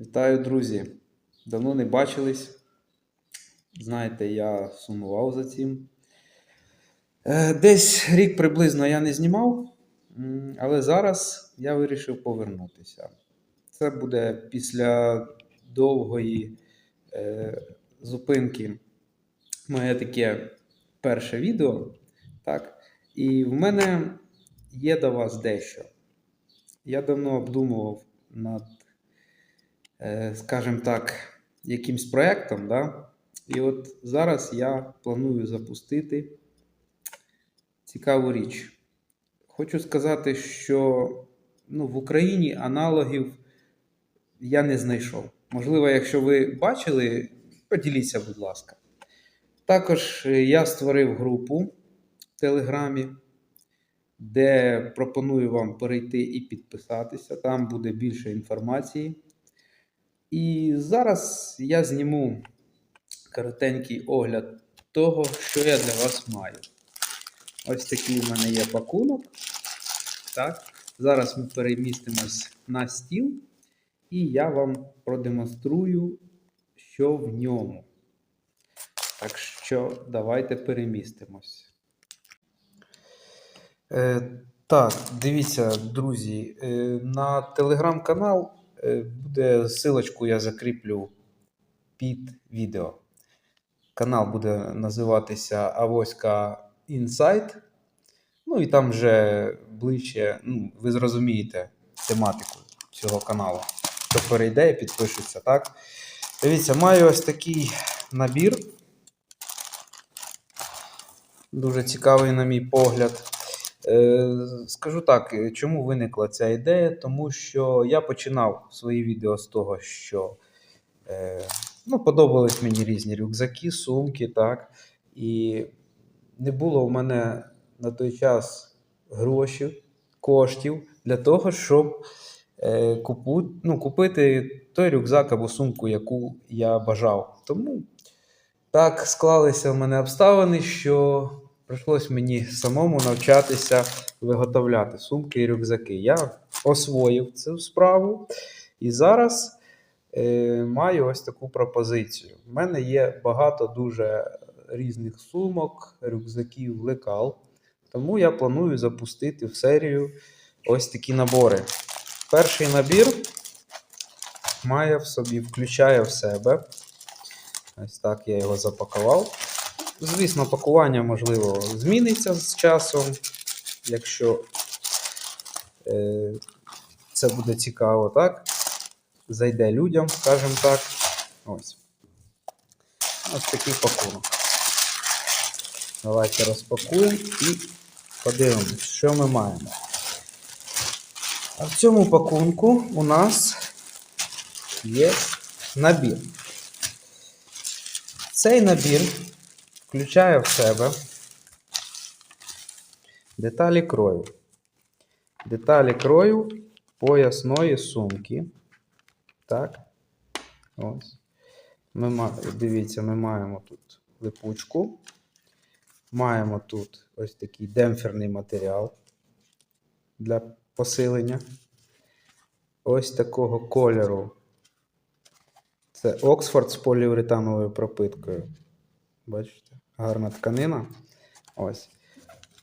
Вітаю, друзі! Давно не бачились. Знаєте, я сумував за цим. Е, Десь рік приблизно я не знімав, але зараз я вирішив повернутися. Це буде після довгої е, зупинки моє таке перше відео. Так? І в мене є до вас дещо. Я давно обдумував над скажімо так, якимсь проєктом. Да? І от зараз я планую запустити цікаву річ. Хочу сказати, що ну, в Україні аналогів я не знайшов. Можливо, якщо ви бачили, поділіться, будь ласка. Також е, я створив групу в Телеграмі, де пропоную вам перейти і підписатися. Там буде більше інформації. І зараз я зніму коротенький огляд того, що я для вас маю. Ось такий в мене є пакунок. Так. Зараз ми перемістимось на стіл, і я вам продемонструю, що в ньому. Так що давайте перемістимось. Е, так, дивіться, друзі, е, на телеграм-канал буде силочку я закріплю під відео. Канал буде називатися Авоська Інсайт. Ну і там вже ближче, ну, ви зрозумієте тематику цього каналу. Хто перейде підпишеться, так? Дивіться, маю ось такий набір. Дуже цікавий, на мій погляд. Е, Скажу так, е, чому виникла ця ідея? Тому що я починав свої відео з того, що е, ну, подобались мені різні рюкзаки, сумки, так. І не було в мене на той час грошей, коштів для того, щоб купу, ну, купити той рюкзак або сумку, яку я бажав. Тому так склалися в мене обставини, що прийшлось мені самому навчатися виготовляти сумки і рюкзаки. Я освоїв цю справу і зараз е, маю ось таку пропозицію. У мене є багато дуже різних сумок, рюкзаків, лекал. Тому я планую запустити в серію ось такі набори. Перший набір має в собі, включає в себе. Ось так я його запакував. Звісно, пакування, можливо, зміниться з часом, якщо е, це буде цікаво, так? Зайде людям, скажімо так. Ось. Ось такий пакунок. Давайте розпакуємо і подивимось, що ми маємо. А в цьому пакунку у нас є набір. Цей набір включає в себе деталі крою. Деталі крою поясної сумки. Так. Ось. Ми, дивіться, ми маємо тут липучку. Маємо тут ось такий демпферний матеріал для посилення. Ось такого кольору. Це Оксфорд з поліуретановою пропиткою. Бачите? Гарна тканина. Ось.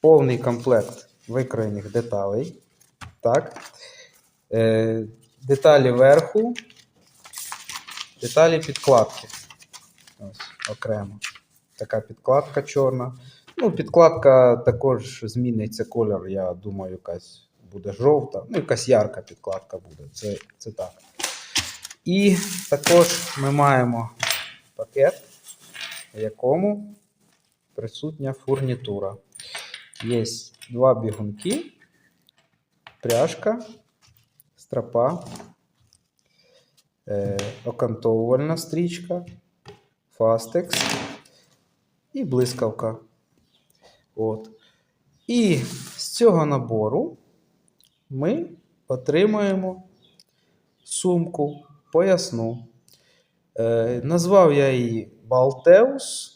Повний комплект викроєних деталей. Так. Е, деталі верху. Деталі підкладки. Ось, окремо. Така підкладка чорна. Ну, підкладка також зміниться кольор, я думаю, якась буде жовта. Ну, якась ярка підкладка буде. Це, це так. І також ми маємо пакет, в якому присутня фурнітура. Є два бігунки, пряжка, стропа, е, окантовувальна стрічка, фастекс і блискавка. От. І з цього набору ми отримаємо сумку поясну. Е, назвав я її Балтеус.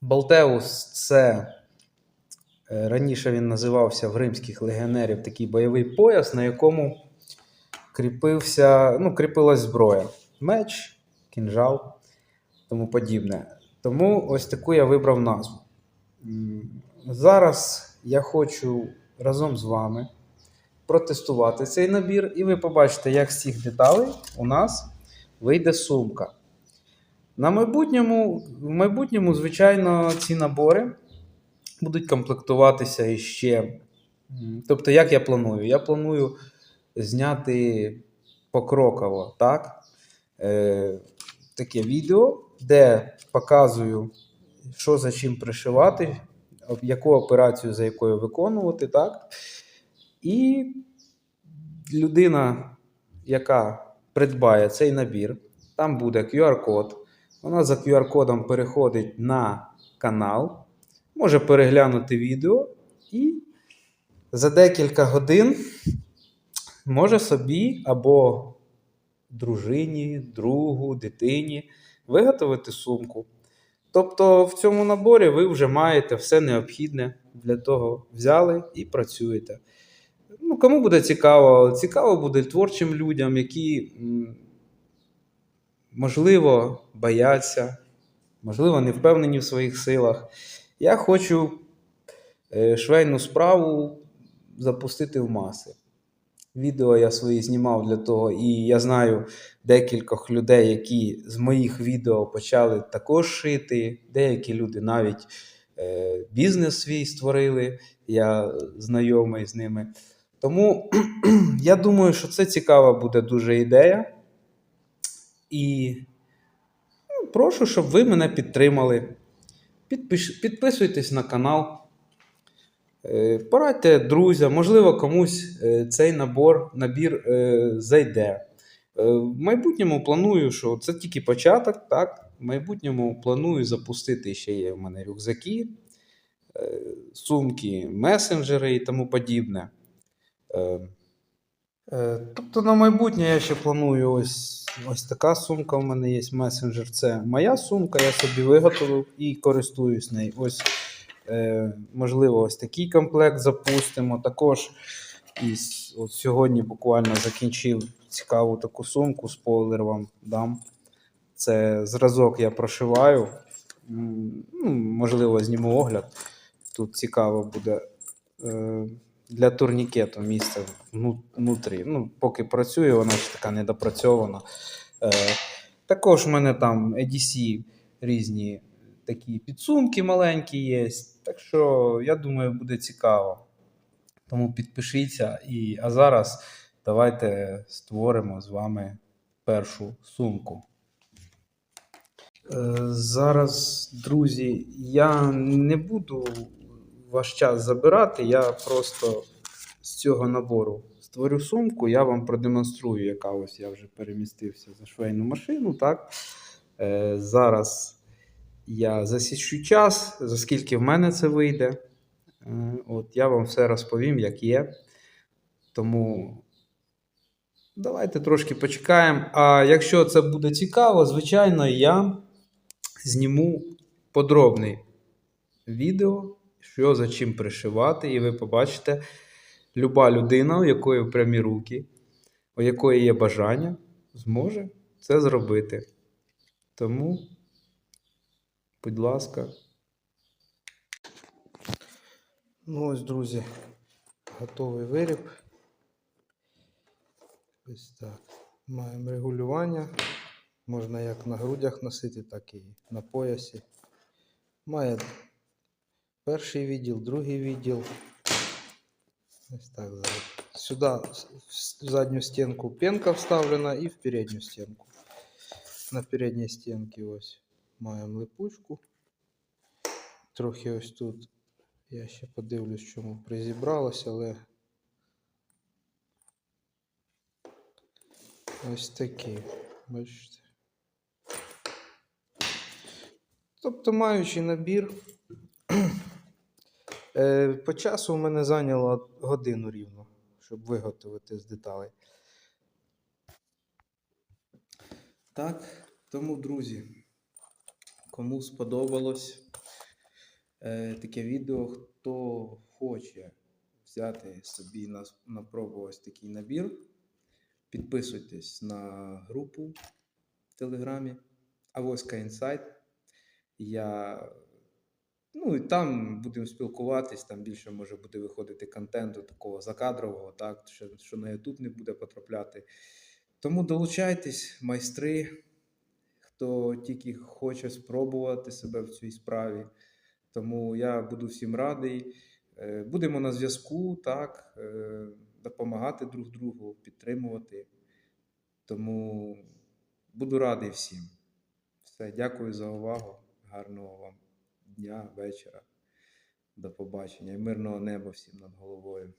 Балтеус це е, раніше він називався в римських легіонерів такий бойовий пояс, на якому кріпився, ну, кріпилась зброя. Меч, кінжал, тому подібне. Тому ось таку я вибрав назву. Зараз я хочу разом з вами протестувати цей набір, і ви побачите, як з цих деталей у нас вийде сумка. На майбутньому, в майбутньому, звичайно, ці набори будуть комплектуватися іще. Тобто, як я планую? Я планую зняти покроково, так? Е, таке відео, де показую, що за чим пришивати, яку операцію за якою виконувати, так? І людина, яка придбає цей набір, там буде QR-код. Вона за QR-кодом переходить на канал, може переглянути відео і за декілька годин може собі або дружині, другу, дитині виготовити сумку. Тобто в цьому наборі ви вже маєте все необхідне для того взяли і працюєте. Ну, кому буде цікаво? Цікаво буде творчим людям, які, можливо, бояться, можливо, не впевнені в своїх силах. Я хочу е, швейну справу запустити в маси. Відео я свої знімав для того, і я знаю декількох людей, які з моїх відео почали також шити. Деякі люди навіть е, бізнес свій створили. Я знайомий з ними. Тому я думаю, що це цікава буде дуже ідея. І ну, прошу, щоб ви мене підтримали. Підпиш, підписуйтесь на канал. Е, Порадьте друзям, можливо, комусь е, цей набор, набір е, зайде. В майбутньому планую, що це тільки початок, так? В майбутньому планую запустити ще є в мене рюкзаки, сумки, месенджери і тому подібне. Е, е, Тобто на майбутнє я ще планую ось, ось така сумка. У мене є месенджер. Це моя сумка, я собі виготовив і користуюсь нею. Ось, е, можливо, ось такий комплект запустимо. Також із, от сьогодні буквально закінчив цікаву таку сумку, спойлер вам дам. Це зразок я прошиваю. Ну, можливо, зніму огляд. Тут цікаво буде. Для турнікету місце внутрі. Ну, поки працює, вона ж така недопрацьована. Е, також в мене там EDC різні такі підсумки маленькі є. Так що, я думаю, буде цікаво. Тому підпишіться. І, а зараз давайте створимо з вами першу сумку. Е, Зараз, друзі, я не буду ваш час забирати. Я просто з цього набору створю сумку. Я вам продемонструю, яка ось я вже перемістився за швейну машину. Так? Е, Зараз я засічу час, за скільки в мене це вийде. Е, От я вам все розповім, як є. Тому давайте трошки почекаємо. А якщо це буде цікаво, звичайно, я зніму подробний відео, що за чим пришивати, і ви побачите, люба людина, у якої прямі руки, у якої є бажання, зможе це зробити. Тому, будь ласка. Ну ось, друзі, готовий виріб. Ось так. Маємо регулювання. Можна як на грудях носити, так і на поясі. Має перший відділ, другий відділ. Ось так зараз. Сюди в задню стінку пенка вставлена і в передню стінку. На передній стінці ось маємо липучку. Трохи ось тут. Я ще подивлюсь, чому призібралося, але ось такі. Бачите. Тобто, маючи набір, е, По часу у мене зайняло годину рівно, щоб виготовити з деталей. Так, тому, друзі, кому сподобалось е, таке відео, хто хоче взяти собі на, на пробу ось такий набір, Підписуйтесь на групу в Телеграмі Авоська Інсайт. Я Ну і там будемо спілкуватись, там більше може буде виходити контенту такого закадрового, так, що, що на YouTube не буде потрапляти. Тому долучайтесь, майстри, хто тільки хоче спробувати себе в цій справі. Тому я буду всім радий. Е, Будемо на зв'язку, так, е, допомагати друг другу, підтримувати. Тому буду радий всім. Все, дякую за увагу. Гарного вам дня, вечора. До побачення і мирного неба всім над головою.